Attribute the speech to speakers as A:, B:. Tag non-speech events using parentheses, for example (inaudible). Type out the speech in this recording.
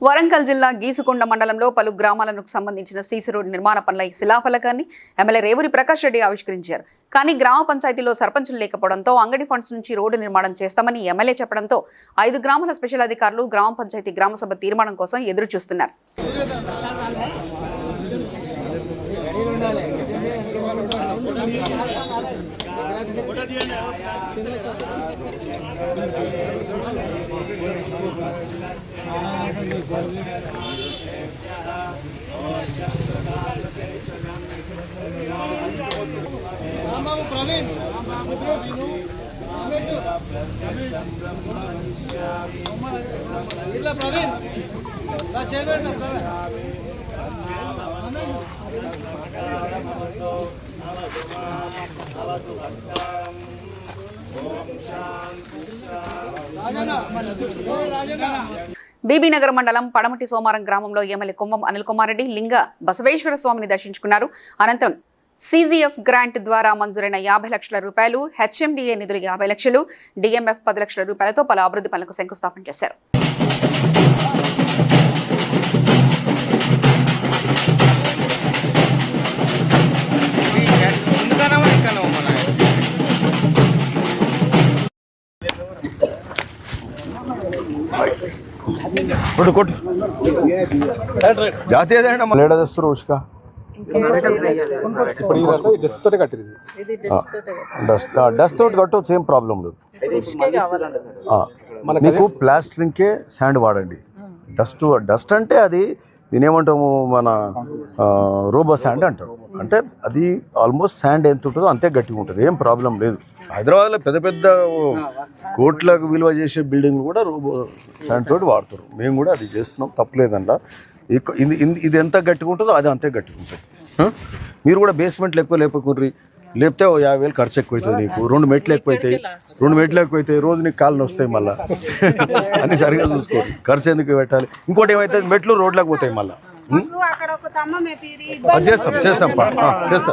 A: వరంగల్ జిల్లా గీసుకొండ మండలంలో పలు గ్రామాలకు సంబంధించిన సీసీ రోడ్డు నిర్మాణ పనుల శిలాఫలకాన్ని ఎమ్మెల్యే రేవూరి ప్రకాష్ రెడ్డి ఆవిష్కరించారు. కానీ గ్రామ పంచాయతీలో సర్పంచులు లేకపోవడంతో అంగడి ఫండ్స్ నుంచి రోడ్డు నిర్మాణం చేస్తామని ఎమ్మెల్యే చెప్పడంతో ఐదు గ్రామాల స్పెషల్ అధికారులు గ్రామ పంచాయతీ గ్రామసభ తీర్మానం కోసం ఎదురు చూస్తున్నారు
B: రాంబాబు ప్రవీణ్ ఇట్లా ప్రవీణ్ నా చైర్మన్ సార్ ప్రవీణ్ రాజన్న ఓ రాజన్న
A: బీబీనగర్ మండలం పడమటి సోమారం గ్రామంలో ఎమ్మెల్యే కుంభం అనిల్ కుమార్ రెడ్డి లింగ బసవేశ్వర స్వామిని దర్శించుకున్నారు. అనంతరం సీజీఎఫ్ గ్రాంట్ ద్వారా మంజూరైన యాభై లక్షల రూపాయలు హెచ్ఎండిఏ నిధులు యాభై లక్షలు డిఎంఎఫ్ పది లక్షల రూపాయలతో పలు అభివృద్ధి పనులకు శంకుస్థాపన చేశారు.
C: కొట్టు కొట్టు. జాతీయ లేడ తెస్తారు ఉష్క.
D: ఇప్పుడు డస్ట్ తోటే కట్టింది
C: డస్ట్ డస్ట్ తోటి కట్టవచ్చు ఏం ప్రాబ్లం లేదు. ఆ, మీకు ప్లాస్టరింగ్కే శాండ్ వాడండి. డస్ట్ డస్ట్ అంటే అది దీని ఏమంటాము మన రోబో శాండ్ అంటారు. అంటే అది ఆల్మోస్ట్ శాండ్ ఎంత ఉంటుందో అంతే గట్టిగా ఉంటుంది. ఏం ప్రాబ్లం లేదు. హైదరాబాద్లో పెద్ద పెద్ద కోట్లకు విలువ చేసే బిల్డింగ్లు కూడా రోబో శాండ్ తోటి వాడతారు. మేము కూడా అది చేస్తున్నాం. తప్పలేదంట ఇక- ఇది ఇది- ఎంత గట్టిగా ఉంటుందో అది అంతే గట్టిగా ఉంటుంది? మీరు కూడా బేస్మెంట్లు ఎక్కువ లేపకుర్రి లేపితే ఓ యాభై వేలు ఖర్చు ఎక్కువ అవుతుంది నీకు. రెండు మెట్లు ఎక్కువ అవుతాయి. రెండు మెట్లు ఎక్కువ అవుతాయి. రోజు నీకు కాళ్ళు వస్తాయి మళ్ళీ. (laughs) అన్ని సరిగా చూసుకోండి ఖర్చు ఎందుకు పెట్టాలి? ఇంకోటి ఏమైతే మెట్లు రోడ్లకు పోతాయి మళ్ళీ. చేస్తాం చేస్తాం చేస్తాం.